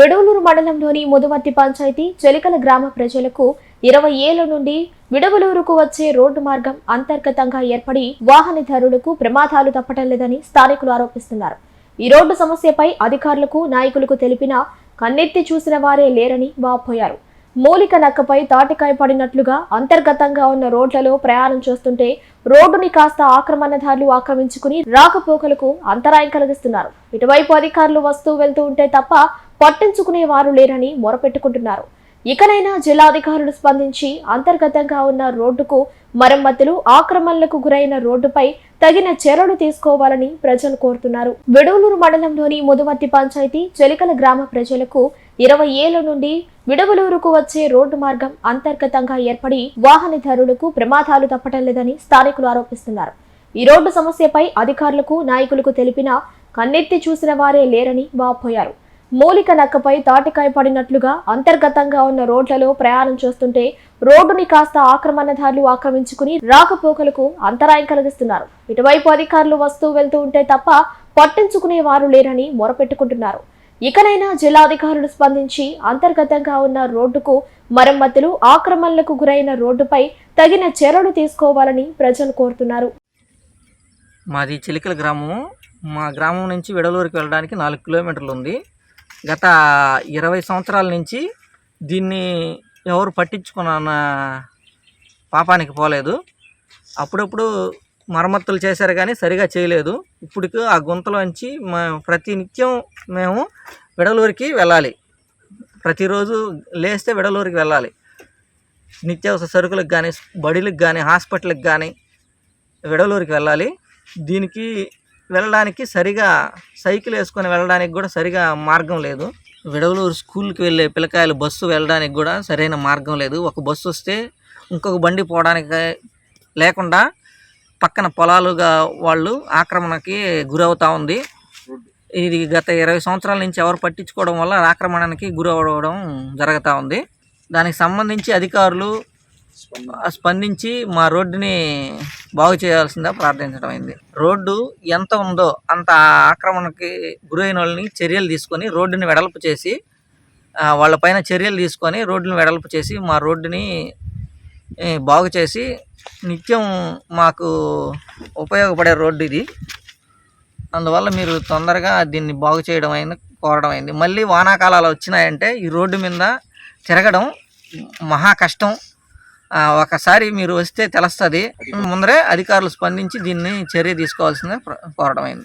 విడవలూరు మండలంలోని ముదుమర్తి పంచాయతీ చెలికల గ్రామ ప్రజలకు ఇరవై ఏళ్ళ నుండి విడవలూరుకు వచ్చే రోడ్డు మార్గం అంతర్గతంగా ఏర్పడి వాహనదారులకు ప్రమాదాలు తప్పటం లేదని స్థానికులు ఆరోపిస్తున్నారు. ఈ రోడ్డు సమస్యపై అధికారులకు నాయకులకు తెలిపినా కన్నెత్తి చూసిన వారే లేరని వాపోయారు. మూలిక నక్కపై తాటికాయ పడినట్లుగా అంతర్గతంగా ఉన్న రోడ్లలో ప్రయాణం చేస్తుంటే రోడ్డుని కాస్త ఆక్రమణదారులు ఆక్రమించుకుని రాకపోకలకు అంతరాయం కలిగిస్తున్నారు. ఇటువైపు అధికారులు వస్తూ వెళ్తూ ఉంటే తప్ప పట్టించుకునే వారు లేరని మొరపెట్టుకుంటున్నారు. ఇకనైనా జిల్లాధికారులు స్పందించి అంతర్గతంగా ఉన్న రోడ్డుకు మరమ్మతులు ఆక్రమణలకు గురైన రోడ్డుపై తగిన చర్యలు తీసుకోవాలని ప్రజలు కోరుతున్నారు. విడవలూరు మండలంలోని ముదుమర్తి పంచాయతీ చెలికల గ్రామ ప్రజలకు ఇరవై ఏళ్ళ నుండి విడవలూరుకు వచ్చే రోడ్డు మార్గం అంతర్గతంగా ఏర్పడి వాహనదారులకు ప్రమాదాలు తప్పటం లేదని స్థానికులు ఆరోపిస్తున్నారు. ఈ రోడ్డు సమస్యపై అధికారులకు నాయకులకు తెలిపినా కన్నెత్తి చూసిన వారే లేరని వాపోయారు. మూలిక నక్కపై తాటికాయ పడినట్లుగా అంతర్గతంగా ఉన్న రోడ్లలో ప్రయాణం చేస్తుంటే రోడ్డుని కాస్త ఆక్రమణదారులు ఆక్రమించుకుని రాకపోకలకు అంతరాయం కలిగిస్తున్నారు. ఇటువైపు అధికారులు వస్తూ వెళ్తూ ఉంటే తప్ప పట్టించుకునే వారు లేరని మొరపెట్టుకుంటున్నారు. ఇకనైనా జిల్లాధికారులు స్పందించి అంతర్గతంగా ఉన్న రోడ్డుకు మరమ్మతులు ఆక్రమణలకు గురైన రోడ్డుపై తగిన చర్యలు తీసుకోవాలని ప్రజలు కోరుతున్నారు. మాది చిలికల గ్రామం. మా గ్రామం నుంచి విడలూరుకి వెళ్ళడానికి నాలుగు కిలోమీటర్లు ఉంది. గత ఇరవై సంవత్సరాల నుంచి దీన్ని ఎవరు పట్టించుకున్న పాపానికి పోలేదు. అప్పుడప్పుడు మరమ్మతులు చేశారు కానీ సరిగా చేయలేదు. ఇప్పటికి ఆ గుంతలోంచి మా ప్రతి నిత్యం మేము విడలూరికి వెళ్ళాలి. ప్రతిరోజు లేస్తే విడలూరికి వెళ్ళాలి. నిత్యావసర సరుకులకు కానీ బడిలకు కానీ హాస్పిటల్కి కానీ విడలూరికి వెళ్ళాలి. దీనికి వెళ్ళడానికి సరిగా సైకిల్ వేసుకొని వెళ్ళడానికి కూడా సరిగా మార్గం లేదు. విడవలూరు స్కూల్కి వెళ్ళే పిల్లకాయలు బస్సు వెళ్ళడానికి కూడా సరైన మార్గం లేదు. ఒక బస్సు వస్తే ఇంకొక బండి పోవడానికి లేకుండా పక్కన పొలాలుగా వాళ్ళు ఆక్రమణకి గురవుతూ ఉంది. ఇది గత ఇరవై సంవత్సరాల నుంచి ఎవరు పట్టించుకోవడం వల్ల ఆక్రమణకి గురవడం జరుగుతూ ఉంది. దానికి సంబంధించి అధికారులు స్పందించి మా రోడ్డుని బాగు చేయాల్సిందా ప్రార్థించడం అయింది. రోడ్డు ఎంత ఉందో అంత ఆక్రమణకి గురైన వాళ్ళని చర్యలు తీసుకొని రోడ్డుని వెడల్పు చేసి వాళ్ళపైన చర్యలు తీసుకొని రోడ్డుని వెడల్పు చేసి మా రోడ్డుని బాగు చేసి నిత్యం మాకు ఉపయోగపడే రోడ్డు ఇది. అందువల్ల మీరు తొందరగా దీన్ని బాగు చేయడం అయింది కోరడం అయింది. మళ్ళీ వానాకాలాలు వచ్చినాయంటే ఈ రోడ్డు మీద తిరగడం మహా కష్టం. ఒకసారి మీరు వస్తే తెలుస్తుంది. ముందరే అధికారులు స్పందించి దీన్ని చర్య తీసుకోవాల్సిందిగా ప్ర- కోరడం అయింది.